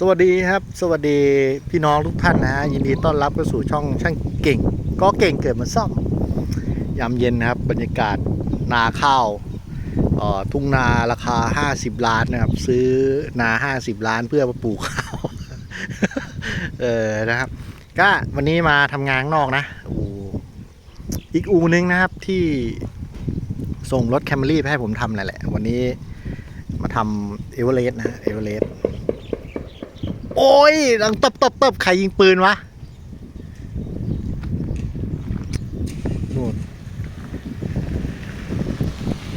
สวัสดีครับ สวัสดีพี่น้องทุกท่านนะฮะยินดีต้อนรับเข้าสู่ช่องช่างเก่ง ก็เก่งเกิดมาซ่อมยามเย็นนะครับ บรรยากาศนาข้าวออทุ่งนาราคา 50 ล้านนะครับ ซื้อนา 50 ล้านเพื่อมาปลูกข้าวเออนะครับ ก็วันนี้มาทำงานนอกนะอูอีกอูนึงนะครับที่ส่งรถแคมรี่ไปให้ผมทำนั่นแหละ วันนี้มาทำเอเวอเรสต์นะเอเวอเรสต์ โอ้ยดังตบตบตบใครยิงปืนวะนู่น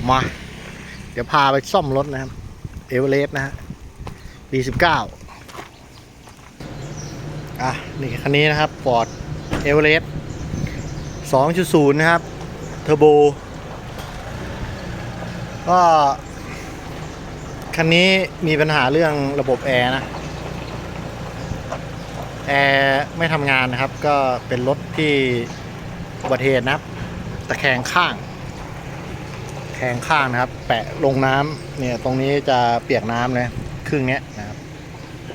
มา เดี๋ยวพาไปซ่อมรถนะครับ เอเวอเรสต์นะฮะปีสิบเก้าอะ นี่คันนี้นะครับ Ford e v e r e s t 2.0นะครับ เทอร์โบ ก็ คันนี้มีปัญหาเรื่องระบบแอร์นะ แอร์ไม่ทำงานนะครับ ก็เป็นรถที่อุบัติเหตุนะครับตะแคงข้าง แคงข้างนะครับ แปะลงน้ำเนี่ยตรงนี้จะเปียกน้ำเลยครึ่งเนี้ยนะครับ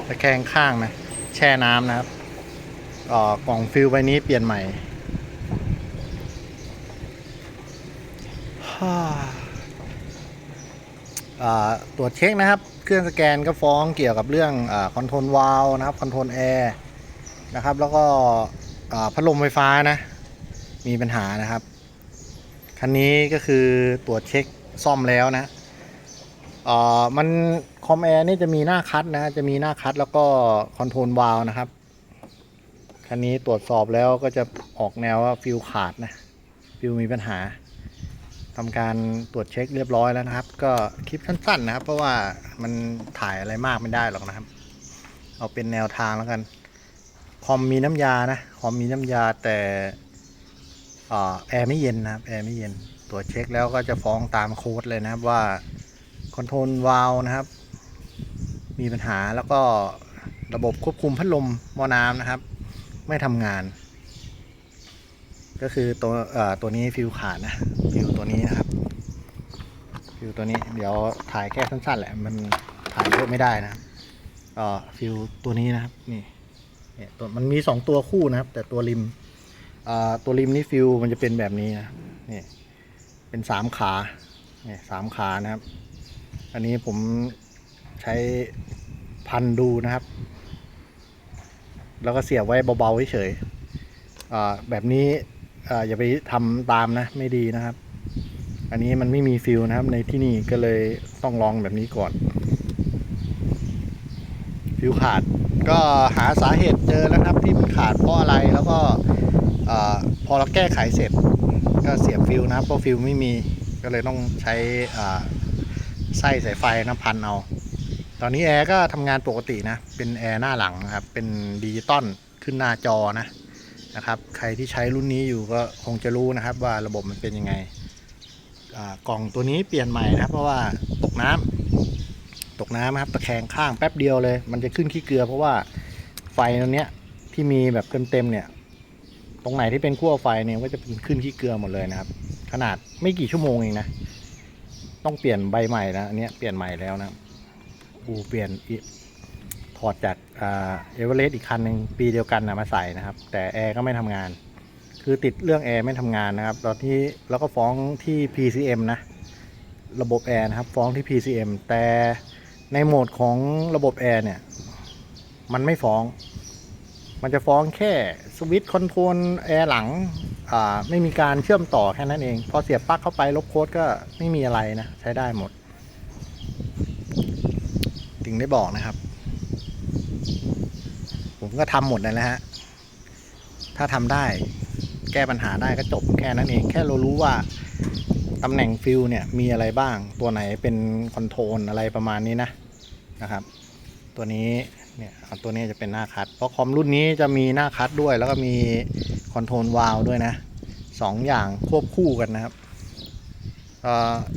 ตะแคงข้างนะแช่น้ำนะครับออกล่องฟิลใบนี้เปลี่ยนใหม่ฮ่าตรวจเช็คนะครับ เครื่องสแกนก็ฟ้องเกี่ยวกับเรื่องอคอนโทรลวาลนะครับคอนโทรลแอร์ นะครับ แล้วก็พัดลมไฟฟ้านะ มีปัญหานะครับ คันนี้ก็คือตรวจเช็คซ่อมแล้วนะอ่ามันคอมแอร์นี่จะมีหน้าคัดนะ จะมีหน้าคัดแล้วก็คอนโทรลวาลนะครับ คันนี้ตรวจสอบแล้วก็จะออกแนวว่าฟิลขาดนะ ฟิลมีปัญหาทำการตรวจเช็คเรียบร้อยแล้วนะครับ ก็คลิปสั้นๆนะครับ เพราะว่ามันถ่ายอะไรมากไม่ได้หรอกนะครับ เอาเป็นแนวทางแล้วกัน คอมมีน้ำยานะคอมมีน้ำยาแต่อ่าแอร์ไม่เย็นนะครับแอร์ไม่เย็นตรวจเช็คแล้วก็จะฟ้องตามโค้ดเลยนะครับว่าคอนโทรลวาลนะครับ มีปัญหาแล้วก็ระบบควบคุมพัดลมมอน้ำนะครับ ไม่ทำงาน ก็คือตัวอ่อตัวนี้ฟิวขาดนะฟิวตัวนี้นะครับฟิวตัวนี้เดี๋ยวถ่ายแค่สั้นๆแหละมันถ่ายเยอะไม่ได้นะอ่อฟิวตัวนี้นะครับนี่ เนี่ยตัวมันมีสองตัวคู่นะครับ แต่ตัวริมตัวริมนี่ฟิวมันจะเป็นแบบนี้นะนี่เป็นสามขาเนี่ยสามขานะครับ อันนี้ผมใช้พันดูนะครับ แล้วก็เสียบไว้เบาๆเฉยๆแบบนี้อ่าอย่าไปทำตามนะไม่ดีนะครับ อันนี้มันไม่มีฟิลนะครับ ในที่นี่ก็เลยต้องลองแบบนี้ก่อน ฟิลขาด ก็หาสาเหตุเจอแล้วครับที่มันขาดเพราะอะไรแล้วก็พอเราแก้ไขเสร็จก็เสียบฟิลนะเพราะฟิลไม่มีก็เลยต้องใช้ไส้สายไฟนะพันเอา ตอนนี้แอร์ก็ทำงานปกตินะ เป็นแอร์หน้าหลังนะครับ เป็นดิจิตอลขึ้นหน้าจอนะนะครับ ใครที่ใช้รุ่นนี้อยู่ก็คงจะรู้นะครับว่าระบบมันเป็นยังไงกล่องตัวนี้เปลี่ยนใหม่นะเพราะว่าตกน้ำ ตกน้ำนะครับตะแคงข้างแป๊บเดียวเลย มันจะขึ้นขี้เกลือ เพราะว่าไฟตรงเนี้ยที่มีแบบเต็มๆเนี่ย ตรงไหนที่เป็นขั้วไฟเนี่ยก็จะเป็นขึ้นขี้เกลือหมดเลยนะครับ ขนาดไม่กี่ชั่วโมงเองนะ ต้องเปลี่ยนใบใหม่นะอันนี้เปลี่ยนใหม่แล้วนะอูเปลี่ยนถอดจากเอเวอเรสต์อีกคันหนึ่งปีเดียวกันนะมาใส่นะครับ แต่แอร์ก็ไม่ทำงาน คือติดเรื่องแอร์ไม่ทำงานนะครับ ตอนที่แล้วก็ฟ้องที่ PCM นะ ระบบแอร์นะครับ ฟ้องที่ PCM แต่ ในโหมดของระบบแอร์เนี่ย มันไม่ฟ้อง มันจะฟ้องแค่สวิตช์คอนโทรลแอร์หลังไม่มีการเชื่อมต่อแค่นั้นเอง พอเสียบปลั๊กเข้าไปลบโค้ดก็ไม่มีอะไรนะ ใช้ได้หมด ถึงได้บอกนะครับ ผมก็ทำหมดเลยนะฮะ ถ้าทำได้แก้ปัญหาได้ก็จบแค่นั้นเอง แค่เรารู้ว่าตำแหน่งฟิลเนี่ยมีอะไรบ้าง ตัวไหนเป็นคอนโทรลอะไรประมาณนี้นะ นะครับ ตัวนี้เนี่ยตัวนี้จะเป็นหน้าคัด เพราะคอมรุ่นนี้จะมีหน้าคัดด้วย แล้วก็มีคอนโทรลวาลด้วยนะสองอย่างควบคู่กันนะครับ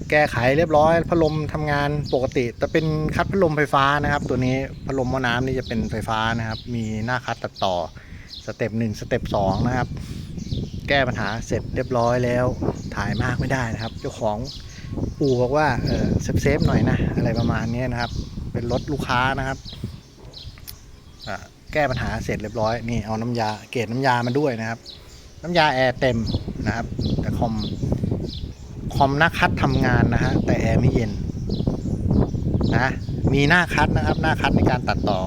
แก้ไขเรียบร้อย พัดลมทำงานปกติ แต่เป็นคัดพัดลมไฟฟ้านะครับ ตัวนี้พัดลมหม้อน้ำนี่จะเป็นไฟฟ้านะครับ มีหน้าคัดตัดต่อสเต็ปหนึ่งสเต็ปสองนะครับ แก้ปัญหาเสร็จเรียบร้อยแล้วถ่ายมากไม่ได้นะครับ เจ้าของปู่บอกว่าเออเซฟๆหน่อยนะ อะไรประมาณนี้นะครับ เป็นรถลูกค้านะครับแก้ปัญหาเสร็จเรียบร้อยนี่เอาน้ำยาเกรดน้ำยามาด้วยนะครับ น้ำยาแอร์เต็มนะครับ แต่คอมคอมหน้าคัดทำงานนะฮะแต่แอร์ไม่เย็นนะมีหน้าคัดนะครับ หน้าคัดในการตัดต่อ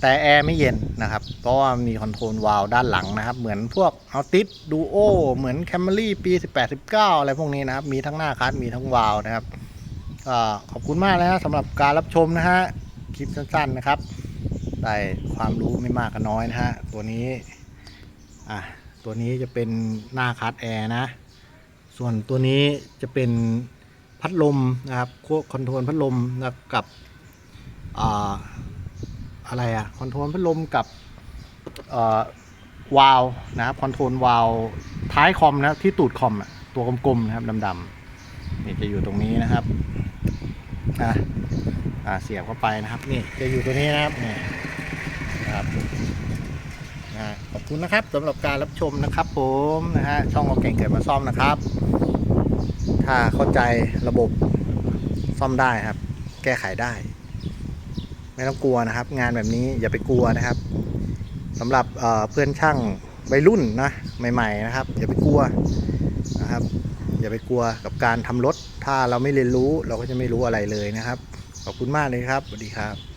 แต่แอร์ไม่เย็นนะครับ เพราะว่ามีคอนโทรลวาล์วด้านหลังนะครับ เหมือนพวกเอาติสดูโอเหมือนแคมเ r รี่ปี 18 19 อะไรพวกนี้นะครับ มีทั้งหน้าคัดมีทั้งวาล์วนะครับ ก็ขอบคุณมากนะฮะสำหรับการรับชมนะฮะคลิปสั้นๆนะครับ ได้ความรู้ไม่มากก็น้อยนะฮะตัวนี้อะตัวนี้จะเป็นหน้าคัดแอร์นะ ส่วนตัวนี้จะเป็นพัดลมนะครับควบคอนโทรลพัดลมนะกับอ่าอะไรอะคอนโทรลพัดลมกับเอ่อวาลนะครับคอนโทรลวาลท้ายคอมนะที่ตูดคอมอะตัวกลมๆนะครับดำๆนี่จะอยู่ตรงนี้นะครับ อะอ่าเสียบเข้าไปนะครับ นี่จะอยู่ตัวนี้นะครับนี่ครับขอบคุณนะครับสำหรับการรับชมนะครับผมนะฮะช่องเราเก่งเกิดมาซ่อมนะครับ ถ้าเข้าใจระบบซ่อมได้ครับ แก้ไขได้ ไม่ต้องกลัวนะครับ งานแบบนี้อย่าไปกลัวนะครับสำหรับเเพื่อนช่างวัยรุ่นนะใหม่ ๆ นะครับ อย่าไปกลัวนะครับ อย่าไปกลัวกับการทำรถ ถ้าเราไม่เรียนรู้เราก็จะไม่รู้อะไรเลยนะครับ ขอบคุณมากเลยครับสวัสดีครับ